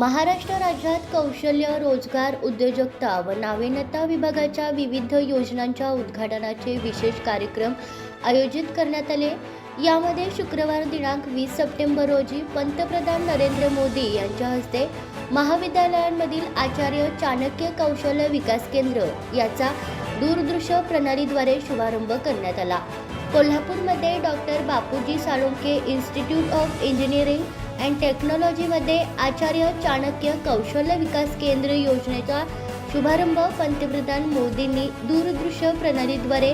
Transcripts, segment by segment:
महाराष्ट्र राज्यात कौशल्य रोजगार उद्योजकता व नाविन्यता विभागाच्या विविध योजनांच्या उद्घाटनाचे विशेष कार्यक्रम आयोजित करण्यात आले. यामध्ये शुक्रवार दिनांक वीस सप्टेंबर रोजी पंतप्रधान नरेंद्र मोदी यांच्या हस्ते महाविद्यालयांमधील आचार्य चाणक्य कौशल्य विकास केंद्र याचा दूरदृश्य प्रणालीद्वारे शुभारंभ करण्यात आला. कोल्हापूरमध्ये doctor Bapuji Salunke institute of engineering and टेक्नॉलॉजीमध्ये आचार्य चाणक्य कौशल्य विकास केंद्र योजनेचा शुभारंभ पंतप्रधान मोदींनी दूरदृश्य प्रणालीद्वारे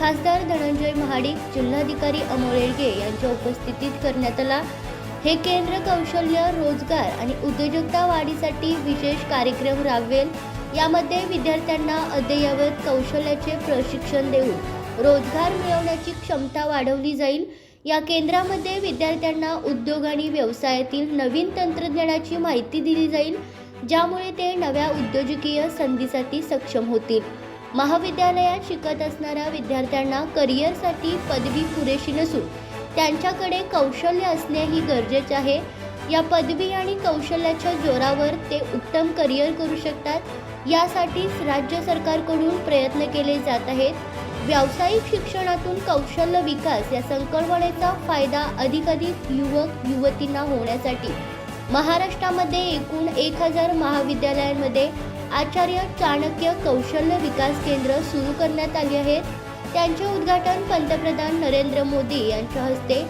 खासदार धनंजय महाडिक जिल्हाधिकारी अमोल येळगे यांच्या उपस्थितीत करण्यात आला. हे केंद्र कौशल्य रोजगार आणि उद्योजकता वाढीसाठी विशेष कार्यक्रम राबवेल. यामध्ये विद्यार्थ्यांना अद्ययावत कौशल्याचे प्रशिक्षण देऊन रोजगार मिळवण्याची क्षमता वाढवली जाईल. या केंद्रामध्ये विद्यार्थ्यांना उद्योग आणि व्यवसायातील नवीन तंत्रज्ञानाची माहिती दिली जाईल ज्यामुळे ते नव्या उद्योजकीय संधीसाठी सक्षम होतील. महाविद्यालयात शिकत असणाऱ्या विद्यार्थ्यांना करिअरसाठी पदवी पुरेशी नसून त्यांच्याकडे कौशल्य असणेही गरजेचे आहे या पदवी आणि कौशल्याच्या जोरावर ते उत्तम करिअर करू शकतात. यासाठीच राज्य सरकारकडून प्रयत्न केले जात आहेत. व्यावसायिक शिक्षणातून कौशल्य विकास या संकल्पनेचा फायदा अधिकाधिक युवक युवतींना होण्यासाठी. महाराष्ट्रामध्ये एकूण एक हजार महाविद्यालयांमध्ये आचार्य चाणक्य कौशल्य विकास केंद्र सुरू करण्यात आली आहेत. त्यांचे उद्घाटन पंतप्रधान नरेंद्र मोदी यांच्या हस्ते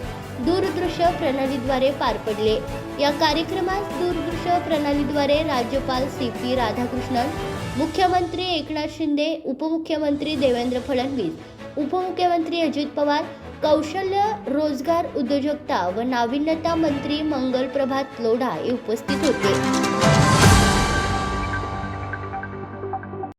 दूरदृश्य प्रणालीद्वारे पार पडले. या कार्यक्रमात दूरदृश्य प्रणालीद्वारे राज्यपाल सी पी राधाकृष्णन मुख्यमंत्री एकनाथ शिंदे उपमुख्यमंत्री देवेंद्र फडणवीस उपमुख्यमंत्री अजित पवार कौशल्य रोजगार उद्योजकता व नाविन्यता मंत्री मंगल प्रभात लोढा हे उपस्थित होते.